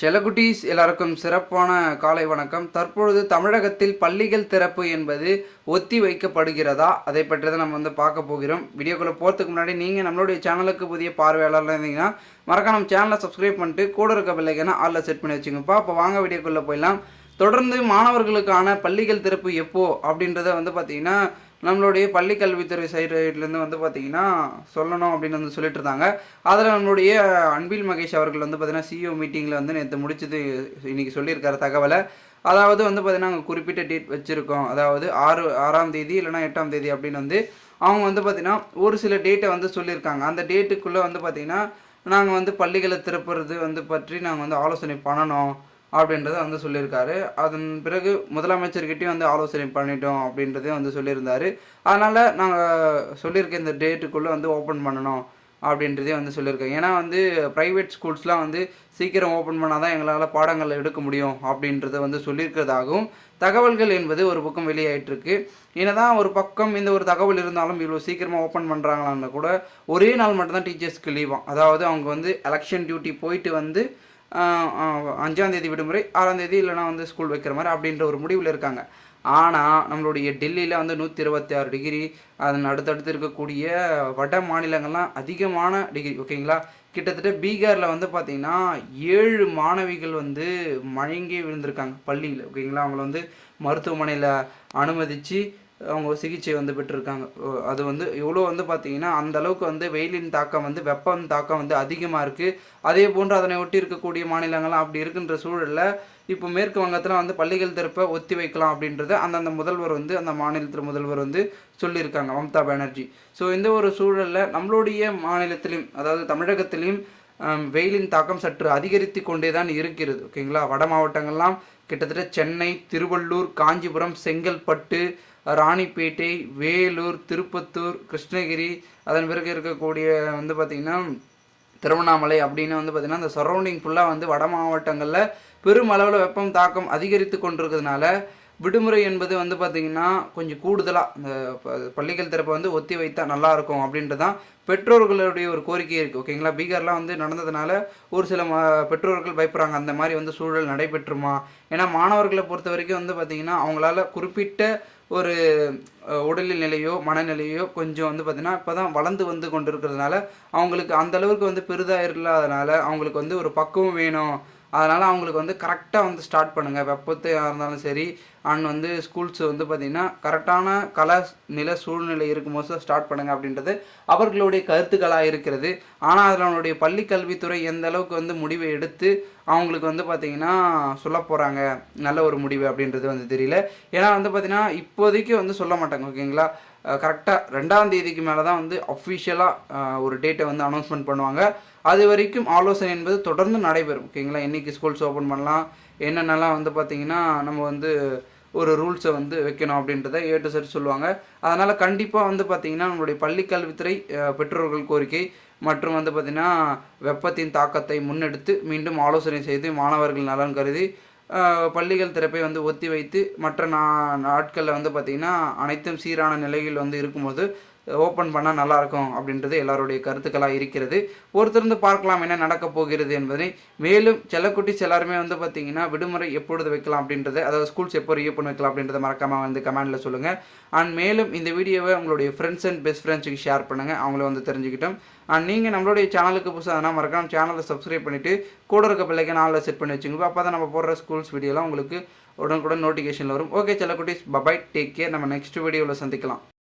செலகுட்டீஸ் எல்லாருக்கும் சிறப்பான காலை வணக்கம். தற்பொழுது தமிழகத்தில் பள்ளிகள் திறப்பு என்பது ஒத்தி வைக்கப்படுகிறதா? அதை பற்றி தான் நம்ம வந்து பார்க்க போகிறோம். வீடியோக்குள்ளே போகிறதுக்கு முன்னாடி நீங்கள் நம்மளுடைய சேனலுக்கு புதிய பார்வையாளர்லாம் இருந்தீங்கன்னா மறக்காம நம்ம சேனலை சப்ஸ்கிரைப் பண்ணிட்டு கூட இருக்க பிள்ளைங்கன்னா ஆளில் செட் பண்ணி வச்சுங்கப்பா அப்போ வாங்க வீடியோக்குள்ளே போயிடலாம். தொடர்ந்து மாணவர்களுக்கான பள்ளிகள் திறப்பு எப்போ அப்படின்றத வந்து பார்த்தீங்கன்னா நம்மளுடைய பள்ளி கல்வித்துறை சைடுலேருந்து வந்து பார்த்தீங்கன்னா சொல்லணும் அப்படின்னு வந்து சொல்லிட்டு இருந்தாங்க. அதில் நம்மளுடைய அன்பில் மகேஷ் அவர்கள் வந்து பார்த்தீங்கன்னா சிஇஓ மீட்டிங்கில் வந்து நேற்று முடிச்சது இன்றைக்கி சொல்லியிருக்காரு தகவலை. அதாவது வந்து பார்த்தீங்கன்னா நாங்கள் குறிப்பிட்ட டேட் வச்சுருக்கோம். அதாவது ஆறு ஆறாம் தேதி இல்லைனா எட்டாம் தேதி அப்படின்னு வந்து அவங்க வந்து பார்த்திங்கன்னா ஒரு சில டேட்டை வந்து சொல்லியிருக்காங்க. அந்த டேட்டுக்குள்ளே வந்து பார்த்திங்கன்னா நாங்கள் வந்து பள்ளிகளை திறப்புறது வந்து பற்றி நாங்கள் வந்து ஆலோசனை பண்ணணும். அப்படின்றத வந்து சொல்லியிருக்காரு. அதன் பிறகு முதலமைச்சர்கிட்டையும் வந்து ஆலோசனை பண்ணிட்டோம் அப்படின்றதையும் வந்து சொல்லியிருந்தாரு. அதனால் நாங்கள் சொல்லியிருக்க இந்த டேட்டுக்குள்ளே வந்து ஓப்பன் பண்ணணும் அப்படின்றதே வந்து சொல்லியிருக்கேன் ஏன்னா வந்து ப்ரைவேட் ஸ்கூல்ஸ்லாம் வந்து சீக்கிரம் ஓப்பன் பண்ணால் தான் எங்களால் பாடங்களை எடுக்க முடியும் அப்படின்றத வந்து சொல்லியிருக்கிறதாகவும் தகவல்கள் என்பது ஒரு பக்கம் வெளியாயிட்டிருக்கு. என்னதான் ஒரு பக்கம் இந்த ஒரு தகவல் இருந்தாலும் இவ்வளோ சீக்கிரமாக ஓப்பன் பண்ணுறாங்களான்னு கூட ஒரே நாள் மட்டும்தான் டீச்சர்ஸ்க்கு லீவாம் அதாவது அவங்க வந்து எலெக்ஷன் டியூட்டி போயிட்டு வந்து அஞ்சாந்தேதி விடுமுறை ஆறாந்தேதி இல்லைனா வந்து ஸ்கூல் வைக்கிற மாதிரி அப்படின்ற ஒரு முடிவில் இருக்காங்க. ஆனால் நம்மளுடைய டெல்லியில் வந்து நூற்றி இருபத்தி ஆறு டிகிரி அதன் அடுத்தடுத்து இருக்கக்கூடிய வட மாநிலங்கள்லாம் அதிகமான டிகிரி ஓகேங்களா கிட்டத்தட்ட பீகாரில் வந்து பார்த்திங்கன்னா ஏழு மாணவிகள் வந்து மயங்கி விழுந்திருக்காங்க பள்ளியில் ஓகேங்களா அவங்கள வந்து மருத்துவமனையில் அனுமதித்து அவங்க சிகிச்சை வந்து பெற்றிருக்காங்க. அது வந்து இவ்வளோ வந்து பார்த்தீங்கன்னா அந்த அளவுக்கு வந்து வெயிலின் தாக்கம் வந்து வெப்பம் தாக்கம் வந்து அதிகமாக இருக்குது அதே போன்று அதனை ஒட்டி இருக்கக்கூடிய மாநிலங்கள்லாம் அப்படி இருக்குன்ற சூழலில் இப்போ மேற்கு வங்கத்தில் வந்து பள்ளிகள் திறப்ப ஒத்தி வைக்கலாம் அப்படின்றத அந்தந்த முதல்வர் வந்து அந்த மாநிலத்தில் முதல்வர் வந்து சொல்லியிருக்காங்க மம்தா பானர்ஜி. ஸோ இந்த ஒரு சூழலில் நம்மளுடைய மாநிலத்திலையும் அதாவது தமிழகத்திலையும் வெயிலின் தாக்கம் சற்று அதிகரித்து கொண்டே தான் இருக்கிறது. ஓகேங்களா வட மாவட்டங்கள்லாம் கிட்டத்தட்ட சென்னை திருவள்ளூர் காஞ்சிபுரம் செங்கல்பட்டு ராணிப்பேட்டை வேலூர் திருப்பத்தூர் கிருஷ்ணகிரி அதன் பிறகு இருக்கக்கூடிய வந்து பார்த்திங்கன்னா திருவண்ணாமலை அப்படின்னு வந்து பார்த்திங்கன்னா அந்த சரௌண்டிங் ஃபுல்லாக வந்து வட மாவட்டங்களில் பெரும் அளவில் வெப்பம் தாக்கம் அதிகரித்து கொண்டிருக்கிறதுனால விடுமுறை என்பது வந்து பார்த்திங்கன்னா கொஞ்சம் கூடுதலாக இந்த பள்ளிகள் திறப்பை வந்து ஒத்தி வைத்தா நல்லாயிருக்கும் அப்படின்றது தான் பெற்றோர்களுடைய ஒரு கோரிக்கை இருக்குது ஓகேங்களா பீகார்லாம் வந்து நடந்ததுனால ஒரு சில பெற்றோர்கள் பயப்படுறாங்க. அந்த மாதிரி வந்து சூழல் நடைபெற்றுமா? ஏன்னா மாணவர்களை பொறுத்த வரைக்கும் வந்து பார்த்திங்கன்னா அவங்களால குறிப்பிட்ட ஒரு உடல் நிலையோ மனநிலையோ கொஞ்சம் வந்து பார்த்திங்கன்னா இப்போ தான் வளர்ந்து வந்து கொண்டு இருக்கிறதுனால அவங்களுக்கு அந்த அளவுக்கு வந்து பெரிதாக இல்லாதனால அவங்களுக்கு வந்து ஒரு பக்குவம் வேணும். அதனால் அவங்களுக்கு வந்து கரெக்டாக வந்து ஸ்டார்ட் பண்ணுங்கள் வெப்பத்தையாக இருந்தாலும் சரி அண்ட் வந்து ஸ்கூல்ஸ் வந்து பார்த்திங்கன்னா கரெக்டான கல நில சூழ்நிலை இருக்கும்போது ஸ்டார்ட் பண்ணுங்கள் அப்படின்றது அவர்களுடைய கருத்துக்களாக இருக்கிறது. ஆனால் அதில் அவனுடைய பள்ளி கல்வித்துறை எந்த அளவுக்கு வந்து முடிவை எடுத்து அவங்களுக்கு வந்து பார்த்திங்கன்னா சொல்ல போகிறாங்க நல்ல ஒரு முடிவு அப்படின்றது வந்து தெரியல. ஏன்னா வந்து பார்த்திங்கன்னா இப்போதைக்கு வந்து சொல்ல மாட்டாங்க ஓகேங்களா? கரெக்டாக ரெண்டாம் தேதிக்கு மேலே தான் வந்து அஃபிஷியலாக ஒரு டேட்டை வந்து அனௌன்ஸ்மெண்ட் பண்ணுவாங்க. அது வரைக்கும் ஆலோசனை என்பது தொடர்ந்து நடைபெறும் ஓகேங்களா? என்றைக்கு ஸ்கூல்ஸ் ஓப்பன் பண்ணலாம் என்னென்னலாம் வந்து பார்த்திங்கன்னா நம்ம வந்து ஒரு ரூல்ஸை வந்து வைக்கணும் அப்படின்றத ஏ டு சொல்லுவாங்க. அதனால் கண்டிப்பாக வந்து பார்த்திங்கன்னா நம்மளுடைய பள்ளி கல்வித்துறை பெற்றோர்கள் கோரிக்கை மற்றும் வந்து பார்த்திங்கன்னா வெப்பத்தின் தாக்கத்தை முன்னெடுத்து மீண்டும் ஆலோசனை செய்து மாணவர்கள் நலன் கருதி பள்ளிகள் திறப்பை வந்து ஒத்தி வைத்து மற்ற நா நாட்களில் வந்து பார்த்திங்கன்னா அனைத்தும் சீரான நிலையில் வந்து இருக்கும்போது ஓப்பன் பண்ணால் நல்லாயிருக்கும் அப்படின்றது எல்லாருடைய கருத்துக்களாக இருக்கிறது. ஒருத்தருந்து பார்க்கலாம் என்ன நடக்க போகிறது என்பதை. மேலும் செல்லக்குட்டிஸ் எல்லாருமே வந்து பார்த்தீங்கன்னா விடுமுறை எப்பொழுது வைக்கலாம் அப்படின்றத அதாவது ஸ்கூல்ஸ் எப்போ ரீஓப்பன் வைக்கலாம் அப்படின்றத மறக்காமல் வந்து கமெண்டில் சொல்லுங்கள் அண்ட் மேலும் இந்த வீடியோவை உங்களுடைய ஃப்ரெண்ட்ஸ் அண்ட் பெஸ்ட் ஃப்ரெண்ட்ஸுக்கு ஷேர் பண்ணுங்கள் அவங்கள வந்து தெரிஞ்சுக்கிட்டோம். அண்ட் நீங்கள் நம்மளுடைய சேனலுக்கு புதுசாக மறக்காம சேனலை சப்ஸ்கிரைப் பண்ணிவிட்டு கூட இருக்க பிள்ளைக்கு நாளில் செட் பண்ணி வச்சுங்க அப்போ தான் நம்ம போடுற ஸ்கூல்ஸ் வீடியோலாம் உங்களுக்கு உடனுக்குடன் நோட்டிஃபிகேஷனில் வரும். ஓகே செல்லக்குட்டிஸ் பபாய் டேக் கேர் நம்ம நெக்ஸ்ட் வீடியோவில் சந்திக்கலாம்.